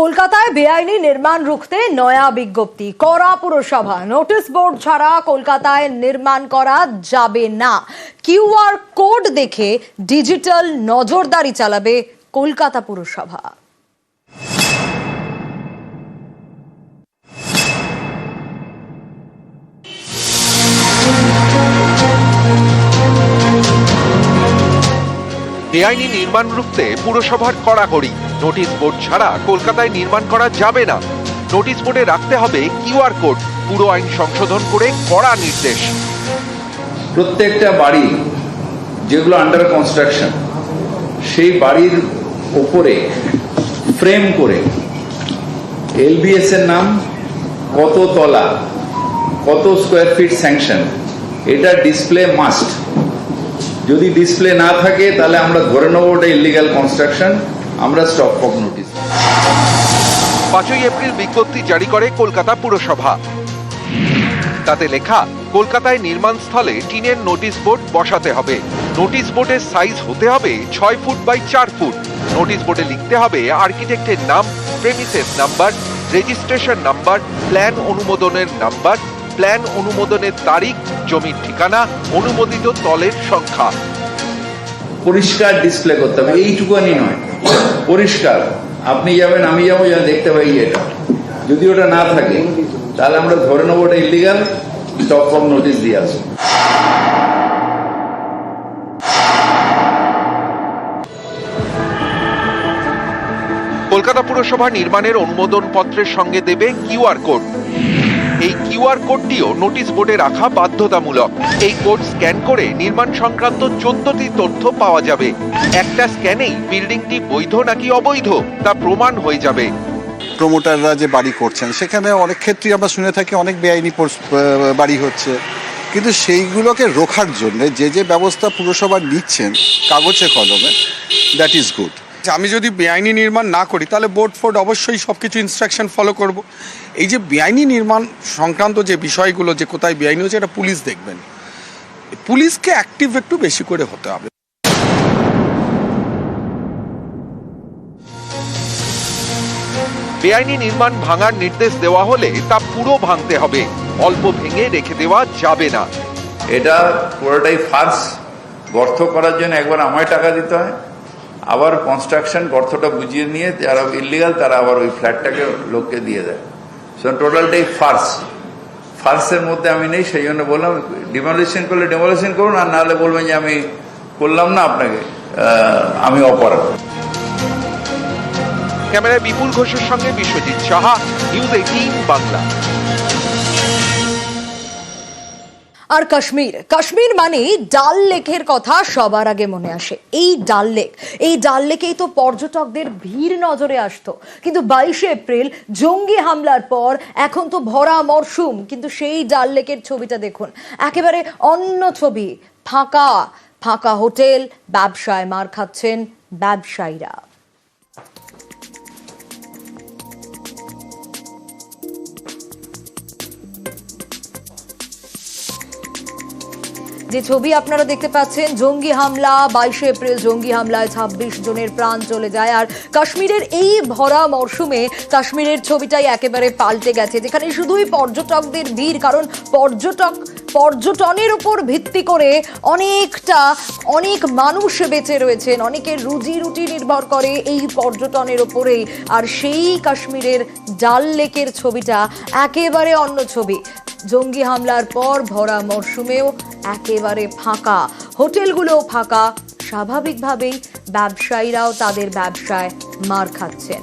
কলকাতায় বেআইনি নির্মাণ রুখতে নয়া বিজ্ঞপ্তি। করা পুরসভা। নোটিশ বোর্ড ছাড়া কলকাতায় নির্মাণ করা যাবে না। কিউআর কোড দেখে ডিজিটাল নজরদারি চালাবে কলকাতা পুরসভা। বেআইনি নির্মাণ রুখতে পুরসভার কড়াকড়ি। নোটিশ বোর্ড ছাড়া কলকাতায় নির্মাণ করা যাবে না। নোটিশ বোর্ডে রাখতে হবে কিউআর কোড, পুরো আইন সংশোধন করে কড়া নির্দেশ। প্রত্যেকটা বাড়ি যেগুলো আন্ডার কনস্ট্রাকশন সেই বাড়ির ওপরে ফ্রেম করে এলবিএস এর নাম, কত তলা, কত স্কোয়ার ফিট স্যাংশন এটা ডিসপ্লে মাস্ট যদি ডিসপ্লে না থাকে, তাহলে আমরা ধরে নেব ওটা ইলিগাল কনস্ট্রাকশন আমরা স্টপ ফক নোটিস পাঁচই এপ্রিল বিজ্ঞপ্তি জারি করে কলকাতা পুরসভা। তাতে লেখা, কলকাতায় নির্মাণ স্থলে টিনের নোটিশ বোর্ড বসাতে হবে। নোটিশ বোর্ডের সাইজ হতে হবে ছয় ফুট বাই চার ফুট। নোটিশ বোর্ডে লিখতে হবে আর্কিটেক্টের নাম premises number registration number plan অনুমোদনের নাম্বার প্ল্যান অনুমোদনের তারিখ জমির ঠিকানা অনুমোদিত তলের সংখ্যা। পরিষ্কার ডিসপ্লে করতে হবে এইটুকুনি নয়। পরিষ্কার। আপনি যাবেন আমি যাব যেন দেখতে পাই এটা। যদি ওটা না থাকে তাহলে আমরা ধরে নেব ওটা ইলিগাল স্টপ ফর্ম নোটিশ দিয়ে আসব। কলকাতা পুরসভা নির্মাণের অনুমোদন পত্রের সঙ্গে দেবে কিউআর কোড। এই কিউআর কোডটিও নোটিশ বোর্ডে রাখা বাধ্যতামূলক। এই কোড স্ক্যান করে নির্মাণ সংক্রান্ত চোদ্দটি তথ্য পাওয়া যাবে। একটা স্ক্যানেই বিল্ডিংটি বৈধ নাকি অবৈধ, তা প্রমাণ হয়ে যাবে। প্রমোটাররা যে বাড়ি করছেন, সেখানে অনেক ক্ষেত্রেই আমরা শুনে থাকি অনেক বেআইনি বাড়ি হচ্ছে। কিন্তু সেইগুলোকে রোখার জন্য যে যে ব্যবস্থা পুরসভা নিচ্ছেন, কাগজে কলমে দ্যাট ইজ গুড আমি যদি বেআইনি নির্মাণ না করি তাহলে বোর্ড ফোর্ড অবশ্যই সব কিছু ইনস্ট্রাকশন ফলো করব। এই যে বেআইনি নির্মাণ সংক্রান্ত যে বিষয়গুলো যে কোথায় বেআইনি হচ্ছে এটা পুলিশ দেখবেন। পুলিশকে অ্যাক্টিভ একটু বেশি করে হতে হবে। বেআইনি নির্মাণ ভাঙার নির্দেশ দেওয়া হলে তা পুরো ভাঙতে হবে। অল্প ভেঙে রেখে দেওয়া যাবে না। এটা পুরোটাই ফার্স গর্ত করার জন্য একবার আমায় টাকা দিতে হয়। আবার কনস্ট্রাকশন গর্তটা বুঝিয়ে নিয়ে যারা ইলিগাল তারা আবার ওই ফ্ল্যাটটাকে লোককে দিয়ে দেয়। সো টোটালটাই ফার্স ফার্সের মধ্যে আমি নেই, সেই জন্য বললাম ডিমোলিশন করলে ডিমোলিশন করুন, আর নাহলে বলবেন যে আমি করলাম না আপনাকে আমি অপরাধ। ক্যামেরায় বিপুল ঘোষের সঙ্গে বিশ্বজিৎ সাহা নিউজ এইটিন বাংলা। আর কাশ্মীর। কাশ্মীর মানে ডাল লেকের কথা সবার আগে মনে আসে। এই ডাল লেক, এই ডাল লেকেই তো পর্যটকদের ভিড় নজরে আসতো। কিন্তু বাইশে এপ্রিল জঙ্গি হামলার পর এখন তো ভরা মরশুম, কিন্তু সেই ডাল লেকের ছবিটা দেখুন। একেবারে অন্য ছবি, ফাঁকা ফাঁকা হোটেল, ব্যবসায় মার খাচ্ছেন ব্যবসায়ীরা। যে ছবি আপনারা দেখতে পাচ্ছেন, জঙ্গি হামলা, বাইশে এপ্রিল জঙ্গি হামলায় ছাব্বিশ জনের প্রাণ চলে যায়। আর কাশ্মীরের এই ভরা মরশুমে কাশ্মীরের ছবিটাই একেবারে পাল্টে গেছে, যেখানে শুধুই পর্যটকদের ভিড়, কারণ পর্যটক, পর্যটনের উপর ভিত্তি করে অনেকটা, অনেক মানুষ বেঁচে রয়েছেন, অনেকের রুজি রুটি নির্ভর করে এই পর্যটনের ওপরেই আর সেই কাশ্মীরের ডাল লেকের ছবিটা একেবারে অন্য ছবি। জঙ্গি হামলার পর ভরা মরশুমেও একেবারে ফাঁকা। হোটেলগুলোও ফাঁকা। স্বাভাবিকভাবেই ব্যবসায়ীরাও তাদের ব্যবসায় মার খাচ্ছেন।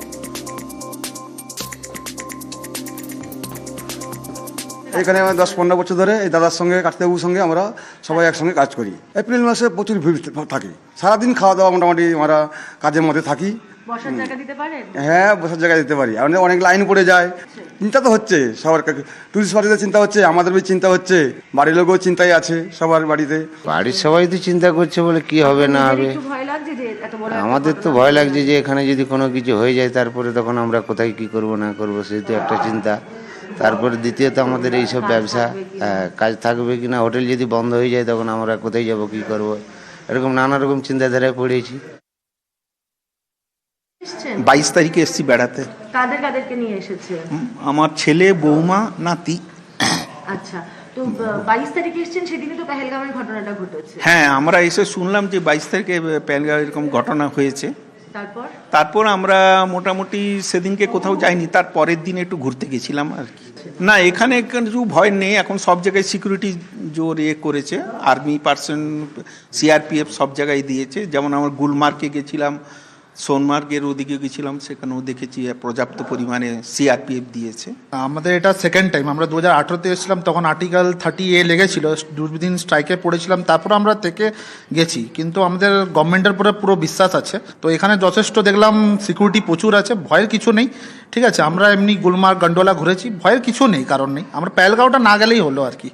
এখানে আমার দশ পনেরো বছর ধরে এই দাদার সঙ্গে, কার্তিকবাবুর সঙ্গে আমরা সবাই একসঙ্গে কাজ করি। এপ্রিল মাসে প্রচুর ভিড় থাকে। সারাদিন খাওয়া দাওয়া মোটামুটি আমরা কাজের মধ্যে থাকি। বসার জায়গা দিতে পারেন? হ্যাঁ বসার জায়গায় দিতে পারি। আমাদের অনেক লাইন পড়ে যায়। চিন্তা তো হচ্ছে সবার টুরিস্ট পার্টিদের চিন্তা হচ্ছে আমাদের বি চিন্তা হচ্ছে। বাড়ির লোকও চিন্তায় আছে সবার বাড়িতে। বাড়ির সবাই তো চিন্তা করছে বলে কি হবে না হবে? একটু ভয় লাগছে যে এত বড় একটা আমাদের তো ভয় লাগছে যে এখানে যদি কোনো কিছু হয়ে যায় তারপরে তখন আমরা কোথায় কি করব না করব সেই তো একটা চিন্তা। তারপরে দ্বিতীয়ত আমাদের এইসব ব্যবসা হ্যাঁ, কাজ থাকবে কি না? হোটেল যদি বন্ধ হয়ে যায় তখন আমরা কোথায় যাব কি করব? এরকম নানা রকম চিন্তাধারায় পড়েছি। বাইশ তারিখে এসছি বেড়াতে। কাদের কাদেরকে নিয়ে এসেছে আমার ছেলে বৌমা নাতি। আচ্ছা তো বাইশ তারিখে এসছেন সেদিনই তো পেহেলগামের ঘটনাটা ঘটেছে। হ্যাঁ আমরা এসে শুনলাম যে বাইশ তারিখে প্যানগাঁও এরকম ঘটনা হয়েছে। তারপর? তারপর আমরা মোটামুটি সেদিনকে কোথাও যাইনি তার পরের দিন একটু ঘুরতে গেছিলাম আর কি। না এখানে কিছু ভয় নেই এখন সব জায়গায় সিকিউরিটি জোর ইয়ে করেছে আর্মি পার্সন সিআরপিএফ সব জায়গায় দিয়েছে। যেমন আমার গুলমার্গে গেছিলাম সোনমার্গের ওদিকে গেছিলাম, সেখানেও দেখেছি পর্যাপ্ত পরিমাণে সিআরপিএফ দিয়েছে। আমাদের এটা সেকেন্ড টাইম আমরা দু হাজার আঠেরোতে এসেছিলাম, তখন আর্টিকেল থার্টি এ লেগেছিল দুদিন স্ট্রাইকে পড়েছিলাম, তারপর আমরা থেকে গেছি, কিন্তু আমাদের গভর্নমেন্টের উপরে পুরো বিশ্বাস আছে। তো এখানে যথেষ্ট দেখলাম সিকিউরিটি প্রচুর আছে, ভয়ের কিছু নেই, ঠিক আছে? আমরা এমনি গুলমার্গ, গন্ডোলা ঘুরেছি, ভয়ের কিছু নেই, কারণ নেই। আমরা প্যালগাঁওটা না গেলেই হলো আর কি।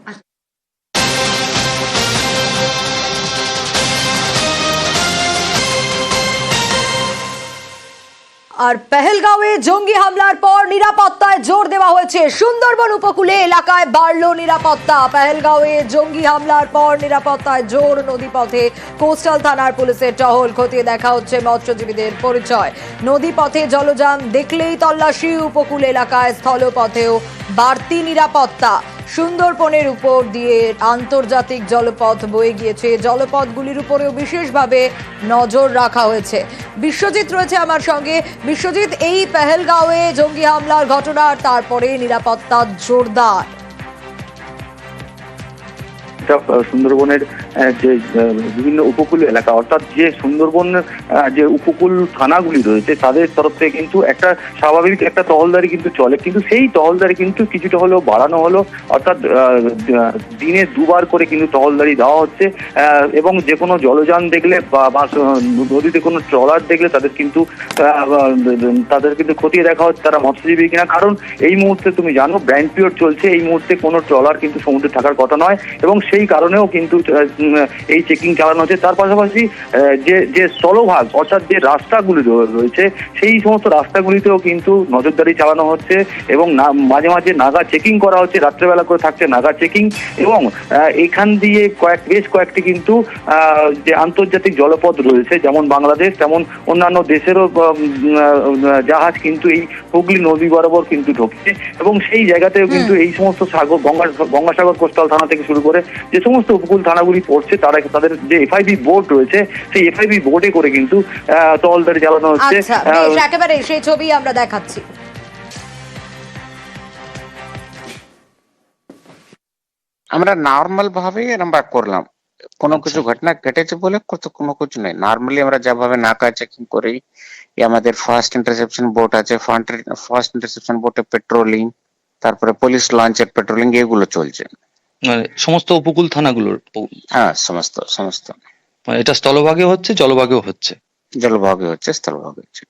আর পেহেলগাঁওয়ে জঙ্গি হামলার পর নিরাপত্তায় জোর দেওয়া হয়েছে। সুন্দরবন উপকূলে এলাকায় বাড়ল নিরাপত্তা। পেহেলগাঁওয়ে জঙ্গি হামলার পর নিরাপত্তায় জোর নদীপথে কোস্টাল থানার পুলিশের টহল। খতিয়ে দেখা হচ্ছে মৎস্যজীবীদের পরিচয়। নদীপথে জলযান দেখলেই তল্লাশি। উপকূল এলাকায় স্থলপথেও বাড়তি নিরাপত্তা। সুন্দরবনের উপর দিয়ে আন্তর্জাতিক জলপথ বয়ে গিয়েছে। জলপথগুলির উপরেও বিশেষভাবে নজর রাখা হয়েছে। বিশ্বজিৎ রয়েছে আমার সঙ্গে। বিশ্বজিৎ এই পেহেলগাঁওয়ে জঙ্গি হামলার ঘটনার তারপরে নিরাপত্তা জোরদার। এটা সুন্দরবনের যে বিভিন্ন উপকূল এলাকা, অর্থাৎ যে সুন্দরবন যে উপকূল থানাগুলি রয়েছে, তাদের তরফ থেকে কিন্তু একটা স্বাভাবিক একটা তহলদারি কিন্তু চলে। কিন্তু সেই তহলদারি কিন্তু কিছুটা হলেও বাড়ানো হলো, অর্থাৎ দিনে দুবার করে কিন্তু তহলদারি দেওয়া হচ্ছে এবং যে কোনো জলযান দেখলে বা নদীতে কোনো ট্রলার দেখলে তাদের কিন্তু তাদের কিন্তু খতিয়ে দেখা হচ্ছে, তারা মৎস্যজীবী কিনা। কারণ এই মুহূর্তে তুমি জানো, ব্র্যান্ড পিরিয়ড চলছে, এই মুহূর্তে কোনো ট্রলার কিন্তু সমুদ্রে থাকার কথা নয়, এবং সেই কারণেও কিন্তু এই চেকিং চালানো হচ্ছে। তার পাশাপাশি যে যে স্থলভাগ অর্থাৎ যে রাস্তাগুলি রয়েছে সেই সমস্ত রাস্তাগুলিতেও কিন্তু নজরদারি চালানো হচ্ছে এবং মাঝে মাঝে নাগা চেকিং করা হচ্ছে রাত্রেবেলা করে থাকছে নাগা চেকিং এবং এখান দিয়ে কয়েক বেশ কয়েকটি কিন্তু যে আন্তর্জাতিক জলপথ রয়েছে যেমন বাংলাদেশ তেমন অন্যান্য দেশেরও জাহাজ কিন্তু এই হুগলি নদী বরাবর কিন্তু ঢুকছে এবং সেই জায়গাতেও কিন্তু এই সমস্ত সাগর গঙ্গা গঙ্গাসাগর কোস্টাল থানা থেকে শুরু করে যে সমস্ত উপকূল থানাগুলি পড়ছে তারা তাদের যে এফআইবি বোর্ড রয়েছে সেই এফআইবি বোর্ডে করে কিন্তু আহ, তহলদারি চালানো হচ্ছে। আচ্ছা একেবারে সেই ছবি আমরা দেখাচ্ছি। আমরা নর্মাল ভাবে আমরা করলাম। কোনো কিছু ঘটনা ঘটেছে বলে কোনো কিছু নেই। নর্মালি আমরা যেভাবে নাকা চেকিং করি এই আমাদের ফার্স্ট ইন্টারসেপশন বোট আছে ফার্স্ট ইন্টারসেপশন বোটে পেট্রোলিং তারপরে পুলিশ লঞ্চের পেট্রোলিং এগুলো চলছে। মানে সমস্ত উপকূল থানাগুলোর হ্যাঁ সমস্ত সমস্ত। মানে এটা স্থলভাগে হচ্ছে জলভাগেও হচ্ছে? জলভাগে হচ্ছে স্থলভাগে হচ্ছে।